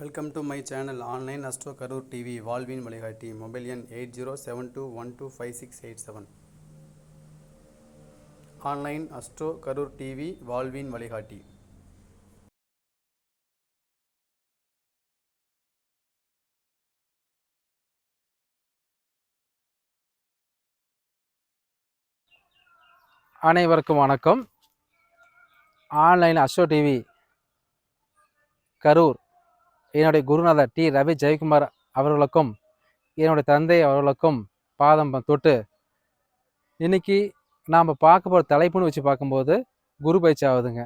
Welcome to my channel online astro Karur TV வாழ்வின் வழிகாட்டி mobile எண் eight zero seven two one two five six eight seven online astro Karur TV வாழ்வின் வழிகாட்டி அனைவருக்கும் வணக்கம். Online ashore TV Karur என்னுடைய குருநாதர் டி. ரவி ஜெயக்குமார் அவர்களுக்கும் என்னுடைய தந்தை அவர்களுக்கும் பாதம் தொட்டு இன்னைக்கு நாம் பார்க்க போகிற தலைப்புன்னு வச்சு பார்க்கும்போது குரு பயிற்சி ஆகுதுங்க.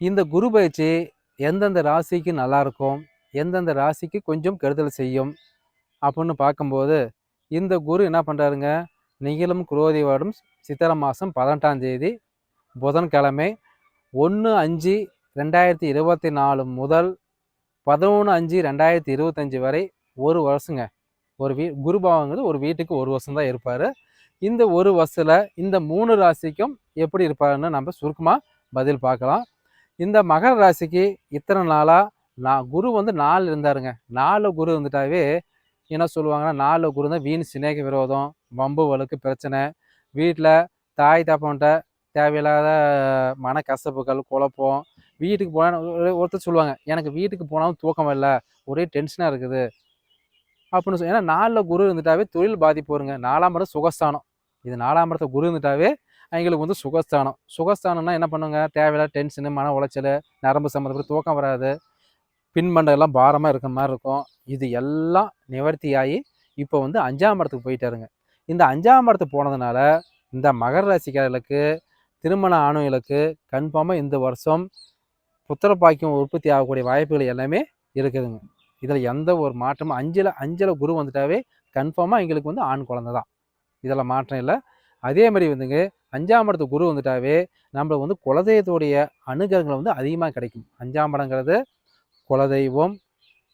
இந்த குரு பயிற்சி எந்தெந்த ராசிக்கு நல்லா இருக்கும் எந்தெந்த ராசிக்கு கொஞ்சம் கெடுதல் செய்யும் அப்படின்னு பார்க்கும்போது இந்த குரு என்ன பண்ணுறாருங்க நிகிலம் குரோதி வருடம் சித்திரை மாதம் பதினெட்டாம் தேதி புதன்கிழமை ஒன்று அஞ்சு ரெண்டாயிரத்தி இருபத்தி நாலு முதல் பதினொன்று அஞ்சு ரெண்டாயிரத்தி இருபத்தஞ்சி வரை ஒரு வருஷங்க. ஒரு வீ குருபாவங்கிறது ஒரு வீட்டுக்கு ஒரு வருஷம் தான் இருப்பார். இந்த ஒரு வருஷத்தில் இந்த மூணு ராசிக்கும் எப்படி இருப்பாருன்னு நம்ம சுருக்கமாக பதில் பார்க்கலாம். இந்த மகர ராசிக்கு இத்தனை நாளாக நான் குரு வந்து நாலு இருந்தாருங்க. நாலு குரு இருந்துட்டாவே என்ன சொல்லுவாங்கன்னா நாலு குரு தான் வீண் சிநேக விரோதம் வம்பு வழக்கு பிரச்சனை. வீட்டில் தாய் தாப்பன்ட்ட தேவையில்லாத மனக்கசப்புகள் குழப்பம். வீட்டுக்கு போனால் ஒருத்தர் சொல்லுவாங்க எனக்கு வீட்டுக்கு போனாலும் தூக்கம் இல்லை ஒரே டென்ஷனாக இருக்குது. அப்படின்னு சொல்லி ஏன்னா நாலில் குரு இருந்துட்டாவே தொழில் பாதிப்பு வருங்க. நாலாம் இடம் சுகஸ்தானம். இது நாலாம் மரத்தில் குரு இருந்துட்டாவே அவங்களுக்கு வந்து சுகஸ்தானம். சுகஸ்தானம்னா என்ன பண்ணுங்க? தேவையில்லாத டென்ஷனு மன உளைச்சல் நரம்பு சம்மந்தப்பட்ட தூக்கம் வராது. பின்பண்டெல்லாம் பாரமாக இருக்கிற மாதிரி இருக்கும். இது எல்லாம் நிவர்த்தியாகி இப்போ வந்து அஞ்சாம் இடத்துக்கு போயிட்டாருங்க. இந்த அஞ்சாம் இடத்துக்கு போனதுனால இந்த மகர ராசிக்காரர்களுக்கு திருமண ஆணுகளுக்கு கன்ஃபார்மாக இந்த வருஷம் புத்திர பாக்கியம் உற்பத்தி ஆகக்கூடிய வாய்ப்புகள் எல்லாமே இருக்குதுங்க. இதில் எந்த ஒரு மாற்றமும் அஞ்சில் அஞ்சில் குரு வந்துட்டாவே கன்ஃபார்மாக எங்களுக்கு வந்து ஆண் குழந்தை தான். இதில் மாற்றம் இல்லை. அதே மாதிரி வந்துங்க அஞ்சாம் இடத்து குரு வந்துட்டாவே நம்மளுக்கு வந்து குலதெய்வத்துடைய அனுகிரகங்கள் வந்து அதிகமாக கிடைக்கும். அஞ்சாம் படங்கிறது குலதெய்வம்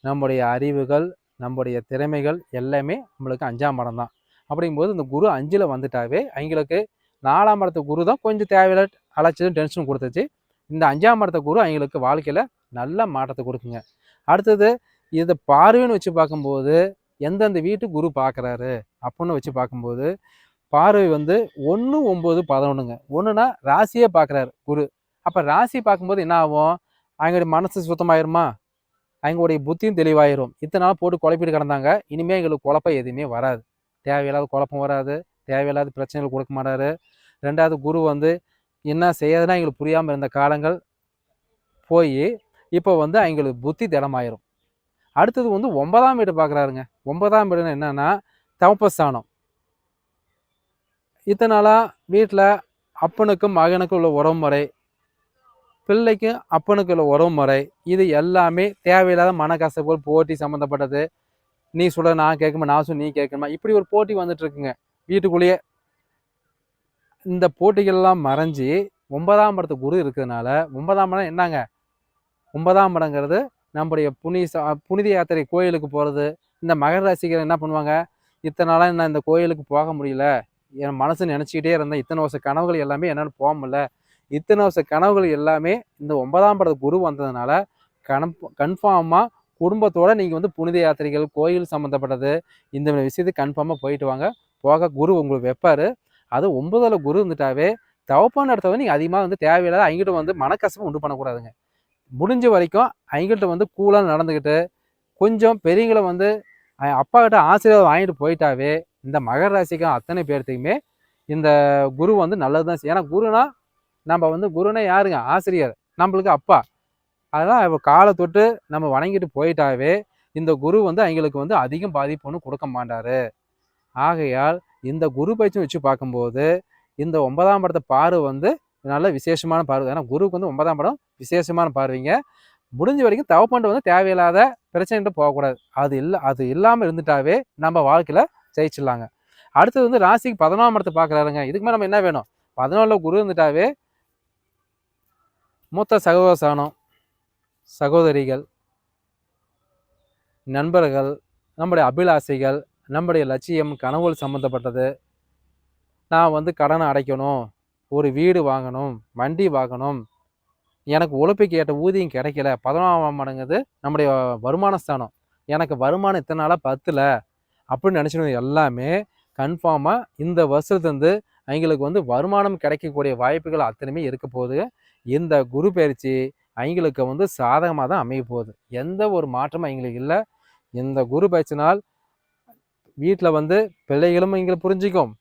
நம்முடைய அறிவுகள் நம்முடைய திறமைகள் எல்லாமே நம்மளுக்கு அஞ்சாம் படம் தான். அப்படிங்கும்போது இந்த குரு அஞ்சில் வந்துட்டாவே அவங்களுக்கு நாலாம் இடத்த குரு தான் கொஞ்சம் தேவையில்ல அலைச்சதும் டென்ஷனும் கொடுத்துச்சு. இந்த அஞ்சாம் இடத்த குரு அவங்களுக்கு வாழ்க்கையில் நல்ல மாற்றத்தை கொடுக்குங்க. அடுத்தது இதை பார்வைன்னு வச்சு பார்க்கும்போது எந்தெந்த வீட்டு குரு பார்க்குறாரு அப்படின்னு வச்சு பார்க்கும்போது பார்வை வந்து ஒன்று ஒம்பது பதினொன்றுங்க ஒன்றுனா ராசியே பார்க்குறாரு குரு. அப்போ ராசி பார்க்கும்போது என்ன ஆகும்? அவங்களுடைய மனசு சுத்தமாயிருமா? அவங்களுடைய புத்தியும் தெளிவாயிரும். இத்தனை நாள் போட்டு குழப்பிட்டு கிடந்தாங்க. இனிமேல் எங்களுக்கு குழப்பம் எதுவுமே வராது. தேவையில்லாத குழப்பம் வராது. தேவையில்லாத பிரச்சனைகள் கொடுக்க மாட்டார். ரெண்டாவது குரு வந்து என்ன செய்யறதுன்னா எங்களுக்கு புரியாமல் இருந்த காலங்கள் போய் இப்போ வந்து அவங்களுக்கு புத்தி திடமாயிரும். அடுத்தது வந்து ஒன்பதாம் வீடு பார்க்குறாருங்க ஒன்பதாம் வீடுன்னு என்னென்னா தமப்பஸ்தானம் இத்தனை நாளாக வீட்டில் அப்பனுக்கும் மகனுக்கும் உள்ள உறவு முறை பிள்ளைக்கும் அப்பனுக்கு உள்ள உறவு முறை இது எல்லாமே தேவையில்லாத மனக்கசப்புகள் போட்டி சம்மந்தப்பட்டது நீ சொல்ல நான் கேட்கணுமா நான் சொல்ல நீ கேட்கணுமா இப்படி ஒரு போட்டி வந்துட்டு இருக்குங்க. வீட்டுக்குள்ளேயே இந்த போட்டிகள்லாம் மறைஞ்சு ஒன்பதாம் படத்து குரு இருக்கிறதுனால ஒன்பதாம் படம் என்னங்க? ஒன்பதாம் படங்கிறது நம்முடைய புனி புனித யாத்திரை கோயிலுக்கு போகிறது இந்த மகர ராசிகள் என்ன பண்ணுவாங்க? இத்தனை நாளாக நான் இந்த கோயிலுக்கு போக முடியல. என் மனசு நினச்சிக்கிட்டே இருந்தேன். இத்தனை வருஷ கனவுகள் எல்லாமே என்னால் போக முடியல. இத்தனை வருஷ கனவுகள் எல்லாமே இந்த ஒன்பதாம் படத்து குரு வந்ததுனால கன்ஃப் கன்ஃபார்மாக குடும்பத்தோடு நீங்கள் வந்து புனித யாத்திரைகள் கோயில் சம்மந்தப்பட்டது இந்த மாதிரி விஷயத்துக்கு கன்ஃபார்மாக போயிட்டு வாங்க. போக குரு உங்களுக்கு வைப்பார். அது ஒன்பதில் குரு இருந்துட்டாவே தவப்பான இடத்த வந்து நீங்கள் அதிகமாக வந்து தேவையில்லாத அவங்ககிட்ட வந்து மனக்கசப்பு உண்டு பண்ணக்கூடாதுங்க. முடிஞ்ச வரைக்கும் அவங்கள்ட்ட வந்து கூலாக நடந்துக்கிட்டு கொஞ்சம் பெரியவங்களை வந்து அப்பா கிட்ட ஆசீர்வாதம் வாங்கிட்டு போயிட்டாவே இந்த மகர ராசிக்கும் அத்தனை பேர்த்துக்குமே இந்த குரு வந்து நல்லது தான் ஏன்னா குருனா நம்ம வந்து குருனா யாருங்க? ஆசிரியர். நம்மளுக்கு அப்பா. அதெல்லாம் இப்போ காலை தொட்டு நம்ம வணங்கிட்டு போயிட்டாவே இந்த குரு வந்து அவங்களுக்கு வந்து அதிகம் பாதிப்பு ஒன்றும் கொடுக்க மாட்டாரு. ஆகையால் இந்த குரு பயிற்சி வச்சு பார்க்கும்போது இந்த ஒன்பதாம் படத்தை பார்வை வந்து நல்ல விசேஷமான பார்வை ஏன்னா குருவுக்கு வந்து ஒன்பதாம் படம் விசேஷமான பார்வைங்க முடிஞ்ச வரைக்கும் தவப்பண்டு வந்து தேவையில்லாத பிரச்சனைகிட்ட போகக்கூடாது. அது இல்லை அது இல்லாமல் இருந்துட்டாவே நம்ம வாழ்க்கையில் ஜெயிச்சிடலாங்க. அடுத்தது வந்து ராசிக்கு பதினோராம் இடத்தை பார்க்குறாருங்க. இதுக்கு மேலே நம்ம என்ன வேணும்? பதினோரில் குரு இருந்துட்டாவே மூத்த சகோதர சாணம் சகோதரிகள் நண்பர்கள் நம்முடைய அபிலாசைகள் நம்முடைய லட்சியம் கனவுகள் சம்மந்தப்பட்டது நான் வந்து கடனை அடைக்கணும் ஒரு வீடு வாங்கணும் வண்டி வாங்கணும். எனக்கு உழைப்புக்கு ஏற்ற ஊதியம் கிடைக்கல. பதினொன்றாம் மடங்குது நம்முடைய வருமான ஸ்தானம். எனக்கு வருமானம் இத்தனை நாளாக பத்தில் அப்படின்னு நினச்சினது எல்லாமே கன்ஃபார்மாக இந்த வருஷத்துலேருந்து அவங்களுக்கு வந்து வருமானம் கிடைக்கக்கூடிய வாய்ப்புகள் அத்தனையுமே இருக்க போகுது. இந்த குரு பயிற்சி அவங்களுக்கு வந்து சாதகமாக தான் அமைய போகுது. எந்த ஒரு மாற்றமும் அவங்களுக்கு இல்லை. இந்த குரு பயிற்சினால் வீட்டில் வந்து பிள்ளைகளும் இங்கே புரிஞ்சிக்கும்.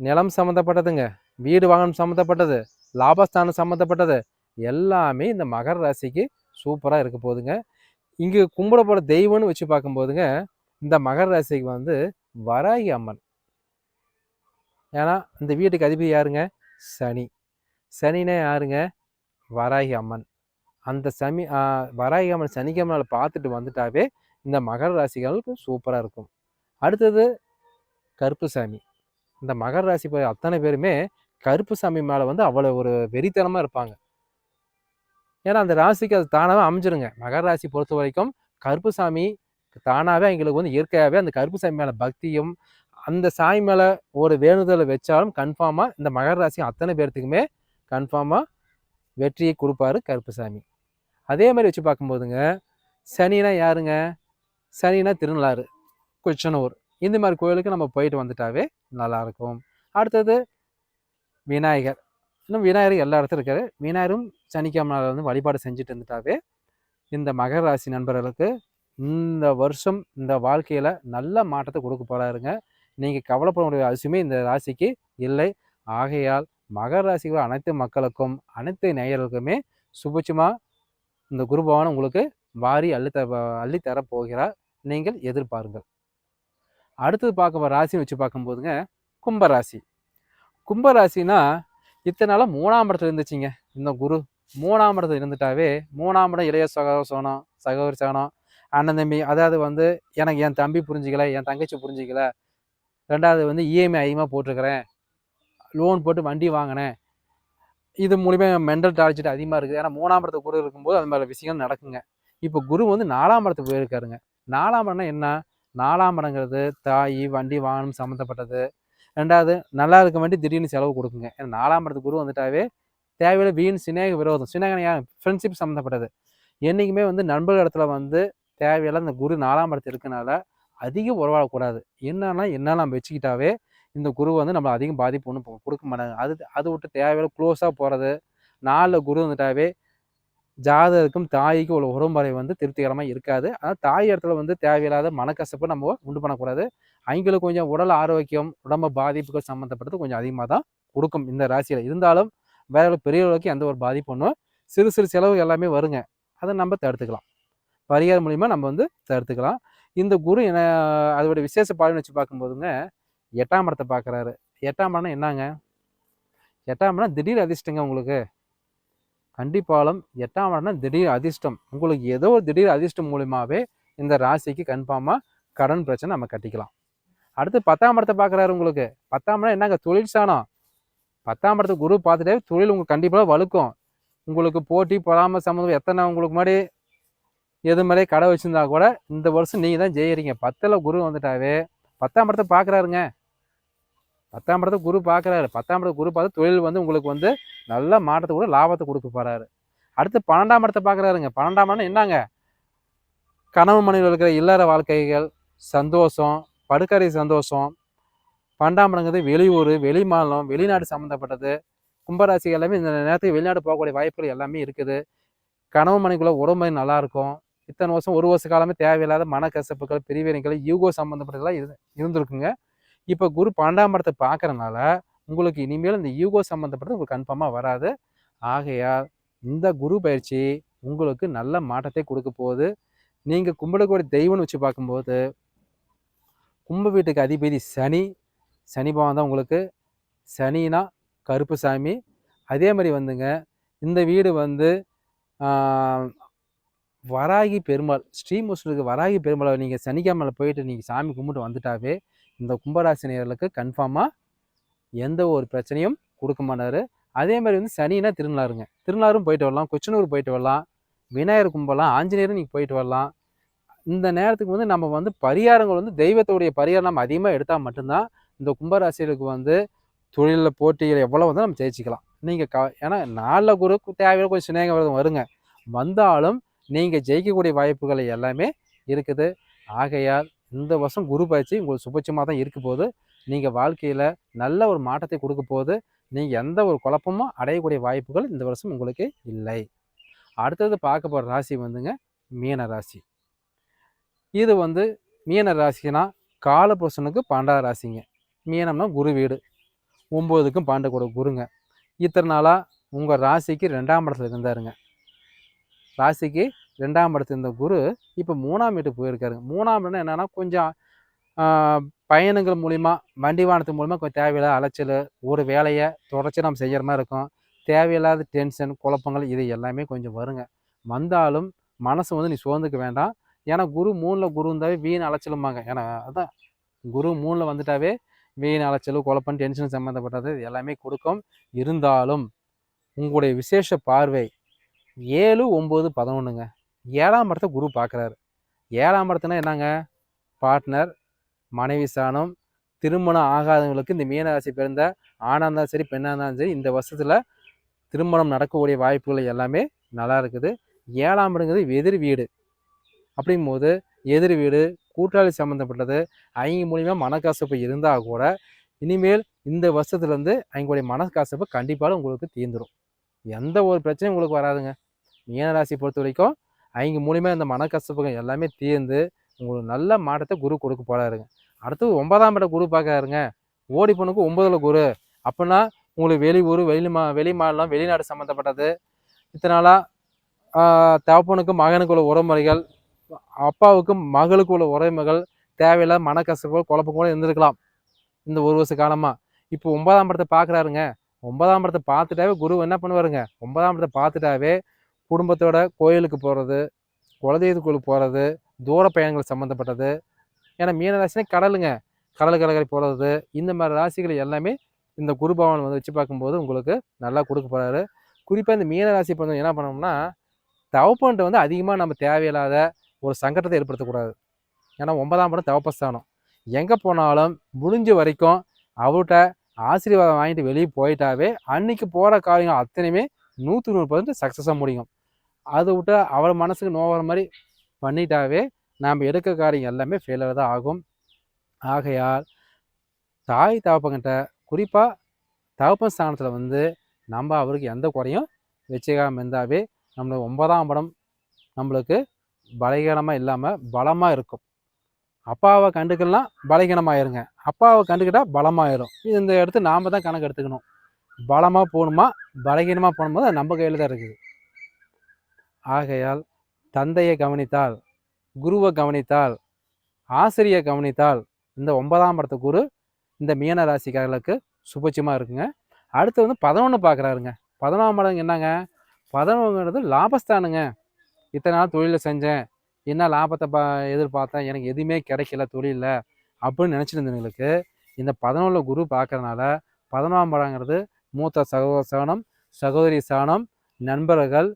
நிலம் சம்மந்தப்பட்டதுங்க வீடு வாகனம் சம்மந்தப்பட்டது லாபஸ்தானம் சம்மந்தப்பட்டது எல்லாமே இந்த மகர ராசிக்கு சூப்பராக இருக்க போகுதுங்க. இங்கே கும்பிட போகிற தெய்வம்னு வச்சு பார்க்கும்போதுங்க இந்த மகர ராசிக்கு வந்து வராகி அம்மன். ஏன்னா இந்த வீட்டுக்கு அதிபதி யாருங்க? சனி. சனினே யாருங்க? வராகி அம்மன். அந்த சமி வராகி அம்மன் சனிக்கிழமை பார்த்துட்டு வந்துட்டாவே இந்த மகர ராசிகளுக்கு சூப்பராக இருக்கும். அடுத்தது கருப்பு சாமி. இந்த மகர ராசி போய் அத்தனை பேருமே கருப்பு சாமி மேலே வந்து அவ்வளோ ஒரு வெறித்தனமாக இருப்பாங்க. ஏன்னா அந்த ராசிக்கு அது தானாகவே அமைஞ்சிருங்க. மகர ராசி பொறுத்த வரைக்கும் கருப்பு சாமி தானாகவே எங்களுக்கு வந்து இயற்கையாகவே அந்த கருப்பு சாமி மேலே பக்தியும் அந்த சாமி மேலே ஒரு வேணுதலை வச்சாலும் கன்ஃபார்மாக இந்த மகர ராசி அத்தனை பேர்த்துக்குமே கன்ஃபார்மாக வெற்றியை கொடுப்பாரு கருப்புசாமி அதே மாதிரி வச்சு பார்க்கும்போதுங்க சனினா யாருங்க? சனினா திருநள்ளாறு. குச்சனூர் இந்த மாதிரி கோயிலுக்கு நம்ம போயிட்டு வந்துட்டாவே நல்லாயிருக்கும். அடுத்தது விநாயகர். இன்னும் விநாயகர் எல்லா இடத்துலையும் இருக்காரு. விநாயகரும் சனிக்கிழமை நாள் வந்து வழிபாடு செஞ்சுட்டு இருந்துட்டாவே இந்த மகர ராசி நண்பர்களுக்கு இந்த வருஷம் இந்த வாழ்க்கையில் நல்ல மாற்றத்தை கொடுக்க போகிறாருங்க நீங்கள் கவலைப்பட முடிய அவசியமே இந்த ராசிக்கு இல்லை. ஆகையால் மகர ராசிகள் அனைத்து மக்களுக்கும் அனைத்து நேயர்களுக்குமே சுபிட்சமாக இந்த குருபவன் உங்களுக்கு வாரி அள்ளி த அள்ளி போகிறார் நீங்கள் எதிர்பாருங்கள். அடுத்தது பார்க்க போகிற ராசின்னு வச்சு பார்க்கும்போதுங்க கும்பராசி. கும்பராசினா இத்தனை நாளாக மூணாம் இடத்துல இருந்துச்சுங்க. இந்த குரு மூணாம் இடத்துல இருந்துட்டாவே மூணாம் இடம் இளைய சகோதர சோனம் சகோதரி சகனம் அண்ணன் தம்பி அதாவது வந்து எனக்கு என் தம்பி புரிஞ்சிக்கல என் தங்கச்சி புரிஞ்சிக்கல. ரெண்டாவது வந்து இஎம்ஐ அதிகமாக போட்டிருக்கிறேன். லோன் போட்டு வண்டி வாங்கினேன். இது மூலிமா மென்டல் டார்ச்சர் அதிகமாக இருக்குது. ஏன்னா மூணாம் இடத்துக்கு குரு இருக்கும்போது அது மாதிரி விஷயங்கள் நடக்குங்க. இப்போ குரு வந்து நாலாம் இடத்துக்கு போயிருக்காருங்க. நாலாம் இடம்னா என்ன? நாலாம் இடங்கிறது தாய் வண்டி வாகனம் சம்மந்தப்பட்டது. ரெண்டாவது நல்லா இருக்க வேண்டி திடீர்னு செலவு கொடுக்குங்க. ஏன்னா நாலாம் இடத்து குரு வந்துட்டாவே தேவையில்ல வீண் சிநேக விரோதம். சிநேகம் யார் ஃப்ரெண்ட்ஷிப் சம்மந்தப்பட்டது. என்றைக்குமே வந்து நண்பர்கள் இடத்துல வந்து தேவையில்ல இந்த குரு நாலாம் இடத்துல இருக்கனால அதிகம் உறவாடக்கூடாது. என்னன்னா என்ன நம்ம வச்சுக்கிட்டாவே இந்த குரு வந்து நம்மளை அதிகம் பாதிப்பு ஒன்றும் கொடுக்க மாட்டாங்க. அது அது விட்டு தேவையில்ல க்ளோஸாக போகிறது நாலில் குரு வந்துட்டாவே ஜாதகருக்கும் தாய்க்கும் உள்ள உறவுமுறை வந்து திருப்திகரமாக இருக்காது. ஆனால் தாய் இடத்துல வந்து தேவையில்லாத மனக்கசப்பு நம்ம உண்டு பண்ணக்கூடாது. அவங்களுக்கு கொஞ்சம் உடல் ஆரோக்கியம் உடம்பு பாதிப்புகள் சம்மந்தப்பட்டது கொஞ்சம் அதிகமாக தான் கொடுக்கும் இந்த ராசியில். இருந்தாலும் வேற பெரிய அளவுக்கு எந்த ஒரு பாதிப்பு ஒன்றும் சிறு சிறு செலவு எல்லாமே வருங்க. அதை நம்ம தடுத்துக்கலாம். பரிகாரம் மூலிமா நம்ம வந்து தடுத்துக்கலாம். இந்த குரு என்ன அதோட விசேஷ பாடம்னு வச்சு பார்க்கும்போதுங்க எட்டாம் இடத்தை பார்க்குறாரு. எட்டாம் இடம்னா என்னங்க? எட்டாம் இடம் திடீர் அதிர்ஷ்டங்க உங்களுக்கு. கண்டிப்பாலும் எட்டாம் இடம்னா திடீர் அதிர்ஷ்டம். உங்களுக்கு ஏதோ ஒரு திடீர் அதிர்ஷ்டம் மூலியமாகவே இந்த ராசிக்கு கன்ஃபார்மாக கடன் பிரச்சனை நம்ம கட்டிக்கலாம். அடுத்து பத்தாம் இடத்தை பார்க்குறாரு உங்களுக்கு. பத்தாம் இடம் என்னங்க? தொழில் சாணம். பத்தாம் இடத்து குரு பார்த்துட்டே தொழில் உங்களுக்கு கண்டிப்பாக வலுக்கும். உங்களுக்கு போட்டி பொறாம சம்மந்தம் எத்தனை உங்களுக்கு முன்னாடி எது மாதிரி கடை வச்சுருந்தா கூட இந்த வருஷம் நீங்கள் தான் ஜெயிக்கிறீங்க. பத்தில் குரு வந்துட்டாவே பத்தாம் இடத்தை பார்க்குறாருங்க. பத்தாம் இடத்தை குரு பார்க்குறாரு. பத்தாம் இடத்து குரு பார்த்து தொழில் வந்து உங்களுக்கு வந்து நல்ல மாற்றத்தை கூட லாபத்தை கொடுக்க போகிறாரு அடுத்து பன்னெண்டாம் இடத்தை பார்க்குறாருங்க. பன்னெண்டாம் இடம் என்னங்க? கனவு மனையில் இருக்கிற இல்லற வாழ்க்கைகள் சந்தோஷம் படுக்கறை சந்தோஷம். பன்னெண்டாம் இடங்கிறது வெளியூர் வெளி மாநிலம் வெளிநாடு சம்மந்தப்பட்டது கும்பராசி எல்லாமே இந்த நேரத்துக்கு வெளிநாடு போகக்கூடிய வாய்ப்புகள் எல்லாமே இருக்குது. கனவு மனைக்குள்ளே உடம்பு நல்லாயிருக்கும். இத்தனை வருஷம் ஒரு வருஷ காலமே தேவையில்லாத மனக்கசப்புகள் பிரிவினைகள் யூகோ சம்மந்தப்பட்டதெல்லாம் இரு இருந்திருக்குங்க. இப்போ குரு பன்னெண்டாம் இடத்தை பார்க்கறனால உங்களுக்கு இனிமேல் இந்த யூகோ சம்மந்தப்பட்டது உங்களுக்கு கன்ஃபார்மாக வராது. ஆகையால் இந்த குரு பயிற்சி உங்களுக்கு நல்ல மாற்றத்தை கொடுக்க போகுது. நீங்கள் கும்பிடக்கூடிய தெய்வம்னு வச்சு பார்க்கும்போது கும்ப வீட்டுக்கு அதிபதி சனி சனி பவன் தான் உங்களுக்கு. சனினா கருப்பு சாமி. அதே மாதிரி வந்துங்க இந்த வீடு வந்து வராகி பெருமாள் ஸ்ரீமுஷ்ணருக்கு வராகி பெருமாளை நீங்கள் சனிக்கிழமையில போயிட்டு நீங்கள் சாமி கும்பிட்டு வந்துட்டாவே இந்த கும்பராசினியர்களுக்கு கன்ஃபார்மாக எந்த ஒரு பிரச்சனையும் கொடுக்க மாட்டாரு. அதே மாதிரி வந்து சனினா திருநள்ளாறுங்க. திருநாரும் போயிட்டு வரலாம். கொச்சனூர் போயிட்டு வரலாம். விநாயகர் கும்பலாம் ஆஞ்சநேயரும் நீங்கள் போயிட்டு வரலாம். இந்த நேரத்துக்கு வந்து நம்ம வந்து பரிகாரங்கள் வந்து தெய்வத்துடைய பரிகாரம் நம்ம அதிகமாக எடுத்தால் மட்டும்தான் இந்த கும்பராசிகளுக்கு வந்து தொழிலில் போட்டிகள் எவ்வளோ வந்து நம்ம ஜெயிச்சிக்கலாம். நீங்கள் க ஏன்னா நாளில் குரு தேவையான கொஞ்சம் சிநேகம் விரதம் வருங்க. வந்தாலும் நீங்கள் ஜெயிக்கக்கூடிய வாய்ப்புகள் எல்லாமே இருக்குது. ஆகையால் இந்த வருஷம் குரு பயிற்சி உங்களுக்கு சுபட்சமாக தான் இருக்க போது நீங்கள் வாழ்க்கையில் நல்ல ஒரு மாற்றத்தை கொடுக்க போது நீங்கள் எந்த ஒரு குழப்பமும் அடையக்கூடிய வாய்ப்புகள் இந்த வருஷம் உங்களுக்கு இல்லை. அடுத்தது பார்க்க போகிற ராசி வந்துங்க மீன ராசி. இது வந்து மீன ராசினா காலபுருஷனுக்கு பன்னெண்டாவது ராசிங்க. மீனம்னா குரு வீடு. ஒம்போதுக்கும் பாண்ட கூட குருங்க. இத்தனை நாளாக உங்கள் ராசிக்கு ரெண்டாம் இடத்துல இருந்தாருங்க. ராசிக்கு ரெண்டாம் இடத்து இருந்த குரு இப்போ மூணாம் வீட்டுக்கு போயிருக்காரு. மூணாம் இடம் என்னன்னா கொஞ்சம் பயணங்கள் மூலிமா வண்டி வாகனத்து மூலிமா கொஞ்சம் தேவையில்லாத அலைச்சல் ஒரு வேலையை தொடர்ச்சி நம்ம செய்கிற மாதிரி இருக்கும். தேவையில்லாத டென்ஷன் குழப்பங்கள் இது எல்லாமே கொஞ்சம் வருங்க. வந்தாலும் மனசு வந்து நீ சோர்ந்துக்க வேண்டாம். ஏன்னா குரு மூணில் குரு இருந்தாவே வீண் அலைச்சலுமாங்க ஏன்னா அதான் குரு மூணில் வந்துட்டாவே வீண் அலைச்சல் குழப்பம் டென்ஷன் சம்மந்தப்பட்டது இது எல்லாமே கொடுக்கும். இருந்தாலும் உங்களுடைய விசேஷ பார்வை ஏழு ஒம்பது பதினொன்றுங்க ஏழாம் இடத்த குரு பார்க்குறாரு ஏழாம் இடத்துனா என்னங்க? பார்ட்னர் மனைவி ஸ்தானம் திருமணம் ஆகாதவங்களுக்கு இந்த மீனராசி பிறந்த ஆணாக இருந்தாலும் சரி பெண்ணாக இருந்தாலும் சரி இந்த வருஷத்தில் திருமணம் நடக்கக்கூடிய வாய்ப்புகள் எல்லாமே நல்லா இருக்குது. ஏழாம் இடங்கிறது எதிர் வீடு. அப்படிங்கும்போது எதிர் வீடு கூட்டாளி சம்மந்தப்பட்டது அவங்க மூலிமா மனக்கசப்பு இருந்தால் கூட இனிமேல் இந்த வருஷத்துலேருந்து அவங்களுடைய மனக்கசப்பு கண்டிப்பாக உங்களுக்கு தீர்ந்துடும் எந்த ஒரு பிரச்சனையும் உங்களுக்கு வராதுங்க. மீனராசி பொறுத்த வரைக்கும் அவங்க மூலிமா இந்த மனக்கசப்புகள் எல்லாமே தீர்ந்து உங்களுக்கு நல்ல மாற்றத்தை குரு கொடுக்க போகிறாருங்க அடுத்தது ஒன்பதாம் இடம் குரு பார்க்குறாருங்க. ஓடி பொண்ணுக்கு ஒன்பதுல குரு. அப்படின்னா உங்களுக்கு வெளியூர் வெளி மா வெளி மாநிலம் வெளிநாடு சம்மந்தப்பட்டது இத்தனை நாளாக தகப்பனுக்கு மகனுக்கு உள்ள உறவுமுறைகள் அப்பாவுக்கும் மகளுக்கு உள்ள உறவுமுறைகள் தேவையில்லாத மனக்கசப்புகள் குழப்பம் கூட இருந்திருக்கலாம் இந்த ஒரு வருஷ காலமாக இப்போ ஒன்பதாம் படத்தை பார்க்குறாருங்க. ஒன்பதாம் படத்தை பார்த்துட்டாவே குரு என்ன பண்ணுவாருங்க? ஒன்பதாம் படத்தை பார்த்துட்டாவே குடும்பத்தோட கோயிலுக்கு போகிறது குலதெய்வ கோயிலுக்கு போகிறது தூர பயணங்கள் சம்மந்தப்பட்டது ஏன்னா மீன ராசினா கடலுங்க. கடல் கடற்கரை போகிறது இந்த மாதிரி ராசிகள் எல்லாமே இந்த குரு வந்து வச்சு பார்க்கும்போது உங்களுக்கு நல்லா கொடுக்க போகிறாரு குறிப்பாக இந்த மீன ராசி பொறுத்தவரை என்ன பண்ணோம்னா தவப்பன்ட்டு வந்து அதிகமாக நம்ம தேவையில்லாத ஒரு சங்கடத்தை ஏற்படுத்தக்கூடாது. ஏன்னா ஒன்பதாம் படம் தவப்பஸ்தானம் எங்கே போனாலும் முடிஞ்ச வரைக்கும் அவர்கிட்ட ஆசீர்வாதம் வாங்கிட்டு வெளியே போயிட்டாவே அன்னைக்கு போகிற காரியங்கள் அத்தனையுமே நூற்றி நூறு பர்சன்ட் சக்ஸஸாக முடியும். அதை விட்டு அவர் மனசுக்கு நோவர மாதிரி பண்ணிட்டாவே நாம் எடுக்க காரியம் எல்லாமே ஃபெயிலியர் தான் ஆகும். ஆகையால் தாய் தகப்பங்கிட்ட குறிப்பாக தகப்பன் ஸ்தானத்தில் வந்து நம்ம அவருக்கு எந்த குறையும் வச்சுக்காம இருந்தாவே நம்மளுக்கு ஒன்பதாம் படம் நம்மளுக்கு பலகீனமாக இல்லாமல் பலமாக இருக்கும். அப்பாவை கண்டுக்கலாம் பலகீனமாயிருங்க. அப்பாவை கண்டுக்கிட்டால் பலமாயிரும். இந்த இடத்து நாம் தான் கணக்கு எடுத்துக்கணும் பலமாக போகணுமா? பலகீனமாக போகணும்போது நம்ம கையில் தான் இருக்குது. ஆகையால் தந்தையை கவனித்தால் குருவை கவனித்தால் ஆசிரியை கவனித்தால் இந்த ஒன்பதாம் படத்த குரு இந்த மீன ராசிக்காரர்களுக்கு சுபட்சமாக இருக்குங்க. அடுத்து வந்து பதினொன்று பார்க்குறாருங்க பதினொன்றாம் படம் என்னங்க? பதினொன்றுங்கிறது லாபஸ்தானுங்க. இத்தனை நாள் தொழிலில் செஞ்சேன். என்ன லாபத்தை பா எதிர்பார்த்தேன்? எனக்கு எதுவுமே கிடைக்கல தொழிலில் அப்படின்னு நினச்சிருந்தவங்களுக்கு இந்த பதினொன்றில் குரு பார்க்குறனால பதினொன்றாம் படங்கிறது மூத்த சகோதர சாணம் சகோதரி சாணம் நண்பர்கள்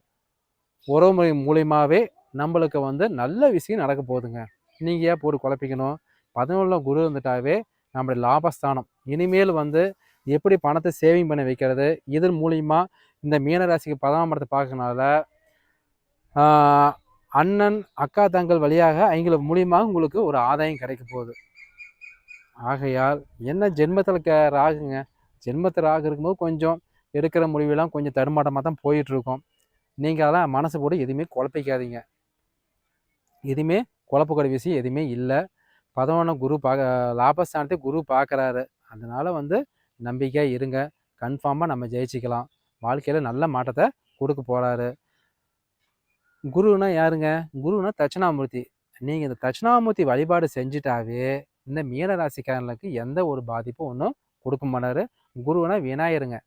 உறவுமுறை மூலியமாகவே நம்மளுக்கு வந்து நல்ல விஷயம் நடக்க போகுதுங்க. நீங்கள் ஏன் போட்டு குழப்பிக்கணும்? பதினொன்றில் குரு வந்துட்டாவே நம்மளுடைய லாபஸ்தானம். இனிமேல் வந்து எப்படி பணத்தை சேவிங் பண்ணி வைக்கிறது? இதன் மூலிமா இந்த மீனராசிக்கு பதினாம் படத்தை பார்க்கறனால அண்ணன் அக்கா தங்கள் வழியாக அவங்கள மூலியமாக உங்களுக்கு ஒரு ஆதாயம் கிடைக்க போகுது. ஆகையால் என்ன ஜென்மத்தில் க ராகுங்க? ஜென்மத்தில் ராகு இருக்கும்போது கொஞ்சம் எடுக்கிற முடிவெல்லாம் கொஞ்சம் தடுமாட்டமாக தான் போயிட்டுருக்கோம் நீங்கள் அதெல்லாம் மனசு போட்டு எதுவுமே குழப்பிக்காதீங்க. எதுவுமே குழப்பக்கூடிய விஷயம் எதுவுமே இல்லை. பதினொன்று குரு பார்க்க லாபஸ்தானத்தை குரு பார்க்குறாரு அதனால் வந்து நம்பிக்கையாக இருங்க. கன்ஃபார்மாக நம்ம ஜெயிச்சிக்கலாம். வாழ்க்கையில் நல்ல மாற்றத்தை கொடுக்க போகிறாரு குருனா யாருங்க? குருனா தட்சிணாமூர்த்தி. நீங்கள் இந்த தட்சிணாமூர்த்தி வழிபாடு செஞ்சுட்டாவே இந்த மீனராசிக்காரர்களுக்கு எந்த ஒரு பாதிப்பும் ஒன்றும் கொடுக்க மாட்டார். குருனா விநாயகருங்க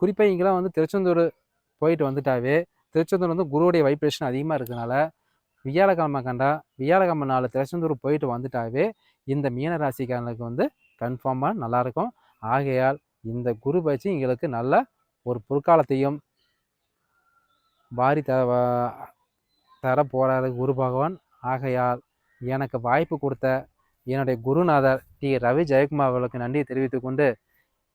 குறிப்பாக இங்கெல்லாம் வந்து திருச்செந்தூர் போயிட்டு வந்துட்டாவே திருச்செந்தூர் வந்து குருவுடைய வைப்ரேஷன் அதிகமாக இருக்கிறதுனால வியாழக்கிழமை கண்டா வியாழக்கிழமை நாள் திருச்செந்தூர் போயிட்டு வந்துட்டாவே இந்த மீன வந்து கன்ஃபார்மாக நல்லாயிருக்கும். ஆகையால் இந்த குரு பயிற்சி எங்களுக்கு நல்ல ஒரு பொற்காலத்தையும் வாரி த தர போகிறாரு குரு பகவான். ஆகையால் எனக்கு வாய்ப்பு கொடுத்த என்னுடைய குருநாதர் டி. ரவி ஜெயக்குமார் அவர்களுக்கு நன்றியை தெரிவித்துக்கொண்டு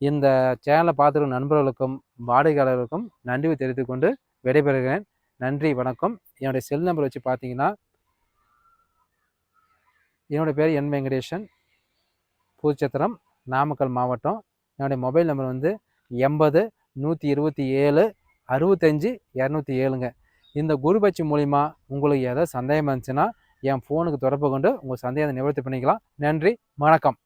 இந்த சேனலை பார்த்துருக்கும் நண்பர்களுக்கும் வாடிக்கையாளர்களுக்கும் நன்றி தெரிவித்துக் கொண்டு விடைபெறுகிறேன். நன்றி வணக்கம். என்னுடைய செல் நம்பர் வச்சு பார்த்தீங்கன்னா என்னுடைய பேர் என் வெங்கடேஷன் பூச்சத்திரம் நாமக்கல் மாவட்டம். என்னுடைய மொபைல் நம்பர் வந்து எண்பது நூற்றி இருபத்தி ஏழு அறுபத்தஞ்சி இரநூத்தி ஏழுங்க. இந்த குருபட்சி மூலிமா உங்களுக்கு ஏதாவது சந்தேகம் இருந்துச்சுன்னா என் ஃபோனுக்கு தொடர்பு கொண்டு உங்கள் சந்தேகத்தை நிவர்த்தி பண்ணிக்கலாம். நன்றி வணக்கம்.